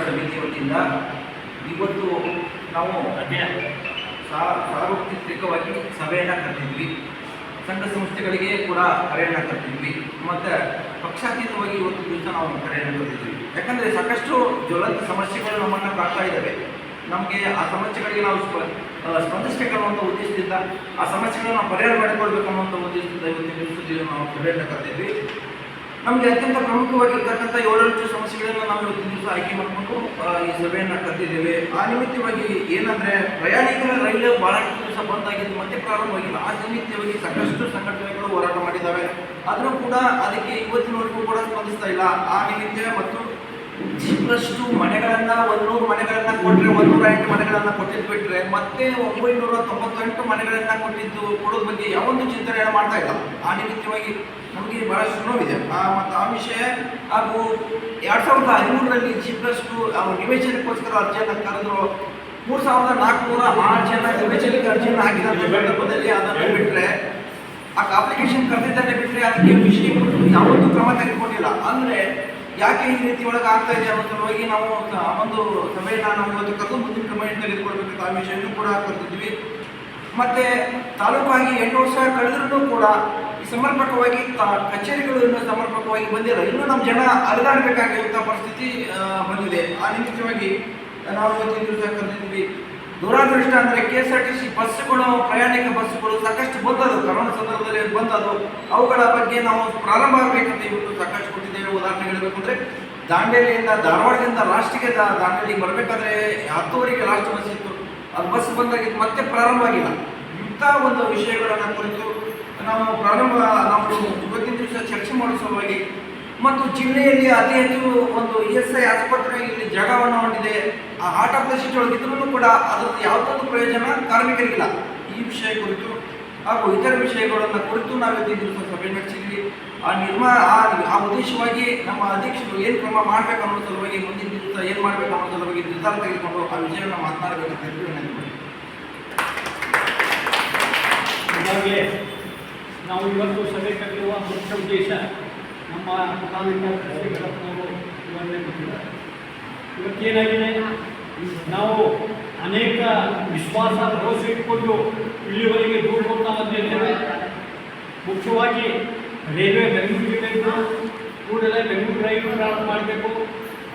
ಸಮಿತಿ ವತಿಯಿಂದ ಇವತ್ತು ನಾವು ಸಾರ್ವತ್ರಿಕವಾಗಿ ಸಭೆಯನ್ನು ಕರೆದಿದ್ವಿ ಸಂಘ ಸಂಸ್ಥೆಗಳಿಗೆ ಕೂಡ ಕರೆಯನ್ನು ಕರೆದಿದ್ವಿ ಮತ್ತು ಪಕ್ಷಾತೀತವಾಗಿ ಇವತ್ತು ದಿವಸ ನಾವು ಕರೆಯನ್ನು ಕರೆದಿದ್ವಿ ಯಾಕಂದರೆ ಸಾಕಷ್ಟು ಜ್ವಲಂತ ಸಮಸ್ಯೆಗಳು ನಮ್ಮನ್ನು ಕಾಡ್ತಾ ಇದ್ದಾವೆ ನಮಗೆ ಆ ಸಮಸ್ಯೆಗಳಿಗೆ ನಾವು ಸ್ಪ- ಆ, ಸ್ಪಂದಿಸಬೇಕನ್ನುವಂಥ ಉದ್ದೇಶದಿಂದ ಆ ಸಮಸ್ಯೆಗಳನ್ನು ನಾವು ಪರಿಹಾರ ಮಾಡಿಕೊಳ್ಬೇಕು ಉದ್ದೇಶದಿಂದ ಇವತ್ತಿನ ದಿವಸ ನಾವು ಸಭೆಯನ್ನು ಕರೆದಿದ್ವಿ ನಮಗೆ ಅತ್ಯಂತ ಪ್ರಮುಖವಾಗಿರ್ತಕ್ಕಂಥ ಏಳೆಂಟು ಸಮಸ್ಯೆಗಳನ್ನು ನಾವು ಇವತ್ತು ದಿವಸ ಆಯ್ಕೆ ಮಾಡಿಕೊಂಡು ಈ ಸಭೆಯನ್ನು ಕರೆದಿದ್ದೇವೆ ಆ ನಿಮಿತ್ತವಾಗಿ ಏನಂದ್ರೆ, ಪ್ರಯಾಣಿಕರ ರೈಲು ಬಹಳಷ್ಟು ದಿವಸ ಬಂದಾಗಿದ್ದು ಮತ್ತೆ ಪ್ರಾರಂಭವಾಗಿಲ್ಲ ಆ ನಿಮಿತ್ತವಾಗಿ ಸಾಕಷ್ಟು ಸಂಘಟನೆಗಳು ಹೋರಾಟ ಮಾಡಿದ್ದಾವೆ. ಆದರೂ ಕೂಡ ಅದಕ್ಕೆ ಇವತ್ತಿನವರೆಗೂ ಕೂಡ ಸ್ಪಂದಿಸ್ತಾ ಇಲ್ಲ. ಆ ನಿಮಿತ್ತ ಮತ್ತು ಜೀಪ್ರಷ್ಟು ಮನೆಗಳನ್ನ ಒಂದೂರು ಮನೆಗಳನ್ನ ಕೊಟ್ಟರೆ ಒಂದೂರ ಎಂಟು ಮನೆಗಳನ್ನ ಕೊಟ್ಟಿದ್ದು ಬಿಟ್ರೆ ಮತ್ತೆ ಒಂಬೈನೂರ ತೊಂಬತ್ತೆಂಟು ಮನೆಗಳನ್ನ ಕೊಟ್ಟಿದ್ದು ಕೊಡೋದ್ರ ಬಗ್ಗೆ ಯಾವೊಂದು ಚಿಂತನೆ ಮಾಡ್ತಾ ಇಲ್ಲ. ಆ ನಿಮಿತ್ತವಾಗಿ ನಮಗೆ ಬಹಳಷ್ಟು ನೋವಿದೆ. ಮತ್ತು ಆ ವಿಷಯ ಹಾಗೂ ಎರಡ್ ಸಾವಿರದ ಹದಿಮೂರರಲ್ಲಿ ಜೀಪ್ರಷ್ಟು ಅವ್ರು ನಿವೇಶನಕ್ಕೋಸ್ಕರ ಅರ್ಜಿಯನ್ನು ಕರೆದ್ರು. ಮೂರು ಸಾವಿರದ ನಾಲ್ಕುನೂರ ಆರು ಜನ ನಿವೇಶನಕ್ಕೆ ಅರ್ಜಿಯನ್ನು ಹಾಕಿದ ಸಂದರ್ಭದಲ್ಲಿ ಅದನ್ನು ಬಿಟ್ಟರೆ ಆ ಅಪ್ಲಿಕೇಶನ್ ಕರೆದಿದ್ದಾನೆ ಬಿಟ್ಟರೆ ಅದಕ್ಕೆ ವಿಷಯ ಯಾವುದೂ ಕ್ರಮ ತೆಗೆದುಕೊಂಡಿಲ್ಲ. ಅಂದರೆ ಯಾಕೆ ಈ ರೀತಿ ಒಳಗೆ ಆಗ್ತಾ ಇದೆ ಅನ್ನೋ ಸಲುವಾಗಿ ನಾವು ಒಂದು ಸಭೆಯನ್ನು ನಾವು ಇವತ್ತು ಕರೆದು ಮುಂದಿನ ಕ್ರಮ ತೆಗೆದುಕೊಳ್ಬೇಕಂತ ಆ ವಿಷಯನೂ ಕೂಡ ಕರೆದಿದ್ವಿ ಮತ್ತೆ ತಾಲೂಕಾಗಿ ಎಂಟು ವರ್ಷ ಕಳೆದ್ರೂ ಕೂಡ ಸಮರ್ಪಕವಾಗಿ ತ- ಕಚೇರಿಗಳು ಸಮರ್ಪಕವಾಗಿ ಬಂದಿಲ್ಲ. ಇನ್ನೂ ನಮ್ಮ ಜನ ಅಲೆದಾಡಬೇಕಾಗಿರುವಂಥ ಪರಿಸ್ಥಿತಿ ಬಂದಿದೆ. ಆ ನಿಮಿತ್ತವಾಗಿ ನಾವು ಇವತ್ತು ದಿವಸ ಕರೆದಿದ್ವಿ. ದುರಾದೃಷ್ಟ ಅಂದರೆ K S R T C ಬಸ್ಸುಗಳು, ಪ್ರಯಾಣಿಕ ಬಸ್ಸುಗಳು ಸಾಕಷ್ಟು ಬಂದದು ಕರೋನಾ ಸಂದರ್ಭದಲ್ಲಿ ಬಂದದು ಅವುಗಳ ಬಗ್ಗೆ ನಾವು ಪ್ರಾರಂಭ ಆಗಬೇಕಂತ ಇವತ್ತು ಸಾಕಷ್ಟು ಕೊಟ್ಟಿದ್ದೇವೆ ಉದಾಹರಣೆ ಹೇಳಬೇಕು ಅಂದರೆ ದಾಂಡೇಲಿಯಿಂದ, ಧಾರವಾಡದಿಂದ ಲಾಸ್ಟಿಗೆ ದಾಂಡೇಲಿಗೆ ಬರಬೇಕಾದ್ರೆ ಹತ್ತುವರೆಗೆ ಲಾಸ್ಟ್ ಬಸ್ ಇತ್ತು. ಅದು ಬಸ್ ಬಂದಾಗಿದ್ದು ಮತ್ತೆ ಪ್ರಾರಂಭ ಆಗಿಲ್ಲ. ಇಂಥ ಒಂದು ವಿಷಯಗಳನ್ನು ಕುರಿತು ನಾವು ಪ್ರಾರಂಭ, ನಾವು ಇವತ್ತಿನ ದಿವಸ ಚರ್ಚೆ ಮಾಡುವ ಸಲುವಾಗಿ ಮತ್ತು ಜಿಲ್ಲೆಯಲ್ಲಿ ಅತಿ ಹೆಚ್ಚು ಒಂದು ಇ ಎಸ್ ಐ ಆಸ್ಪತ್ರೆ ಇಲ್ಲಿ ಜಾಗವನ್ನು ಹೊಂದಿದೆ. ಆ ಆಟ ಪ್ಲೇಸಿಟ್ ಒಳಗಿದ್ರೂ ಕೂಡ ಅದರದ್ದು ಯಾವುದೊಂದು ಪ್ರಯೋಜನ ಕಾರ್ಮಿಕರಿಗಿಲ್ಲ. ಈ ವಿಷಯ ಕುರಿತು ಹಾಗೂ ಇತರ ವಿಷಯಗಳನ್ನು ಕುರಿತು ನಾವು ದಿವಸ ಸಭೆ ನಡೆಸಿದ್ವಿ. ಆ ನಿರ್ಮಾ ಆ ಆ ಉದ್ದೇಶವಾಗಿ ನಮ್ಮ ಅಧ್ಯಕ್ಷರು ಏನು ಕ್ರಮ ಮಾಡಬೇಕು ಅನ್ನೋ ಸಲುವಾಗಿ ಮುಂದಿನ ದಿವಸ ಏನು ಮಾಡಬೇಕು ಅನ್ನೋ ಸಲುವಾಗಿ ನಿರ್ಧಾರ ತೆಗೆದುಕೊಂಡು ಆ ವಿಷಯವನ್ನು ಮಾತನಾಡಬೇಕಂತ. ಈಗಾಗಲೇ ನಾವು ಇವತ್ತು ಸಭೆ ಕಟ್ಟಿರುವ ಮುಖ್ಯ ಉದ್ದೇಶ ನಮ್ಮ ಇವತ್ತೇನಾಗಿದೆ? ನಾವು ಅನೇಕ ವಿಶ್ವಾಸ ಭರವಸೆ ಇಟ್ಕೊಂಡು ಇಲ್ಲಿವರೆಗೆ ದೂರು ಹೋಗ್ತಾ ಬಂದಿದ್ದೇವೆ ಮುಖ್ಯವಾಗಿ ರೈಲ್ವೆ ಬೆಂಗಳೂರಿಗೆ ಬೇಕು ಕೂಡಲೇ ಬೆಂಗಳೂರು ರೈಲು ಪ್ರಾರಂಭ ಮಾಡಬೇಕು.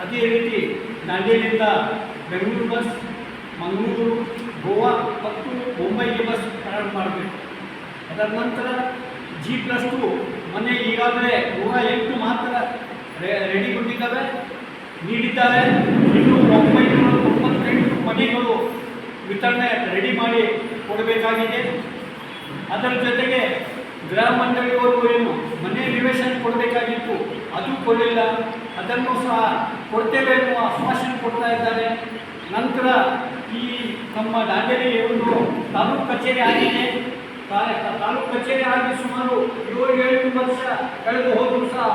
ಅದೇ ರೀತಿ ದಾಂಡೇಲಿಯಿಂದ ಬೆಂಗಳೂರು ಬಸ್, ಮಂಗಳೂರು, ಗೋವಾ ಮತ್ತು ಮುಂಬೈಗೆ ಬಸ್ ಪ್ರಾರಂಭ ಮಾಡಬೇಕು. ಅದರ ನಂತರ ಜಿ ಪ್ಲಸ್ ಟು ಮನೆ ಈಗಾಗಲೇ ನೂರ ಎಂಟು ಮಾತ್ರ ರೆಡಿಗೊಂಡಿದ್ದಾವೆ. ನೀಡಿದ್ದಾರೆ. ಇನ್ನು ಒಂಬೈನೂರ ತೊಂಬತ್ತೆಂಟು ಮನೆಗಳು ವಿತರಣೆ ರೆಡಿ ಮಾಡಿ ಕೊಡಬೇಕಾಗಿದೆ. ಅದರ ಜೊತೆಗೆ ಗ್ರಾಮ ಮಂಡಳಿಯವರು ಏನು ಮನೆ ನಿವೇಶನ ಕೊಡಬೇಕಾಗಿತ್ತು, ಅದು ಕೊಡಲಿಲ್ಲ. ಅದನ್ನು ಸಹ ಕೊಡ್ತೇವೆ ಎನ್ನುವ ಆಶ್ವಾಸನೆ ಕೊಡ್ತಾ ಇದ್ದಾರೆ. ನಂತರ ಈ ನಮ್ಮ ದಾಂಡೇಲಿ ಒಂದು ತಾಲೂಕು ಕಚೇರಿ ಆಗಿದೆ. ತಾಲೂಕು ಕಚೇರಿ ಆಗಿ ಸುಮಾರು ಏಳು ಏಳು ವರ್ಷ ಕಳೆದು ಹೋದರೂ ಸಹ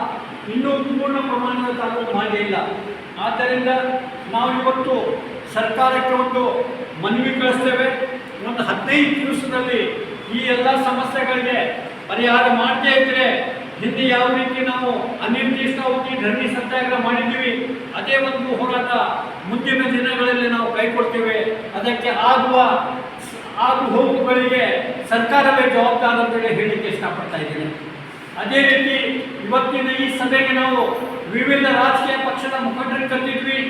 ಇನ್ನೂ ಪೂರ್ಣ ಪ್ರಮಾಣದ ತಾಲೂಕು ಮಾಡಲಿಲ್ಲ ಆದ್ದರಿಂದ ನಾವು ಇವತ್ತು ಸರ್ಕಾರಕ್ಕೆ ಒಂದು ಮನವಿ ಕಳಿಸ್ತೇವೆ. ಒಂದು ಹದಿನೈದು ದಿವಸದಲ್ಲಿ ಈ ಎಲ್ಲ ಸಮಸ್ಯೆಗಳಿಗೆ ಪರಿಹಾರ ಮಾಡದೇ ಇದ್ರೆ ಹಿಂದೆ ಯಾವ ರೀತಿ ನಾವು ಅನಿರ್ದಿಷ್ಟವಾಗಿ ಧರಣಿ ಸತ್ಯಾಗ್ರಹ ಮಾಡಿದ್ದೀವಿ, ಅದೇ ಒಂದು ಹೋರಾಟ ಮುಂದಿನ ದಿನಗಳಲ್ಲಿ ನಾವು ಕೈಕೊಡ್ತೇವೆ ಅದಕ್ಕೆ ಆಗುವ ಆಗು ಹೋಗುಗಳಿಗೆ ಸರ್ಕಾರವೇ ಜವಾಬ್ದಾರ ಅಂತೇಳಿ ಹೇಳಲಿಕ್ಕೆ ಇಷ್ಟಪಡ್ತಾ ಇದ್ದೀನಿ. ಅದೇ ರೀತಿ ಇವತ್ತಿನ ಈ ಸಭೆಗೆ ನಾವು ವಿವಿಧ ರಾಜಕೀಯ ಪಕ್ಷದ ಮುಖಂಡರು ಕರೆದಿದ್ವಿ.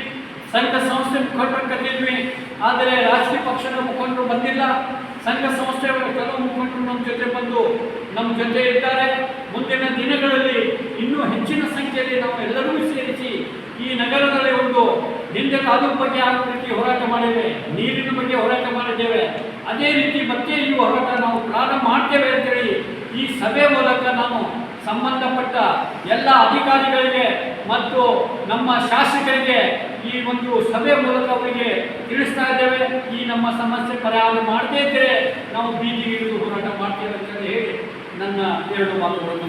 ಸಂಘ ಸಂಸ್ಥೆ ಮುಖಂಡರು ಕರೆದಿದ್ವಿ, ಆದರೆ ರಾಷ್ಟ್ರೀಯ ಪಕ್ಷದ ಮುಖಂಡರು ಬಂದಿಲ್ಲ. ಸಂಘ ಸಂಸ್ಥೆ ಕೆಲವು ಮುಖಂಡರು ನಮ್ಮ ಜೊತೆ ಬಂದು ನಮ್ಮ ಜೊತೆ ಇದ್ದಾರೆ. ಮುಂದಿನ ದಿನಗಳಲ್ಲಿ ಇನ್ನೂ ಹೆಚ್ಚಿನ ಸಂಖ್ಯೆಯಲ್ಲಿ ನಾವು ಎಲ್ಲರೂ ಸೇರಿಸಿ ಈ ನಗರದಲ್ಲಿ ಒಂದು ಹಿಂದೆ ಕಾದು ಬಗ್ಗೆ ಆಗುವ ರೀತಿ ಹೋರಾಟ ಮಾಡಿದ್ದೇವೆ, ನೀರಿನ ಬಗ್ಗೆ ಹೋರಾಟ ಮಾಡಿದ್ದೇವೆ. ಅದೇ ರೀತಿ ಮತ್ತೆ ಈ ಹೋರಾಟ ನಾವು ಪ್ರಾರಂಭ ಮಾಡ್ತೇವೆ ಅಂತೇಳಿ ಈ ಸಭೆ ಮೂಲಕ ನಾನು ಸಂಬಂಧಪಟ್ಟ ಎಲ್ಲ ಅಧಿಕಾರಿಗಳಿಗೆ ಮತ್ತು ನಮ್ಮ ಶಾಸಕರಿಗೆ ಈ ಒಂದು ಸಭೆ ಮೂಲಕ ಅವರಿಗೆ ತಿಳಿಸ್ತಾ ಇದ್ದೇವೆ. ಈ ನಮ್ಮ ಸಮಸ್ಯೆ ಪರಿಹಾರ ಮಾಡದೇ ಇದ್ದರೆ ನಾವು ಬೀದಿಗೆ ಹೋರಾಟ ಮಾಡ್ತೇವೆ ಅಂತ ಹೇಳಿ ನನ್ನ ಎರಡು ಮಾತುಗಳನ್ನು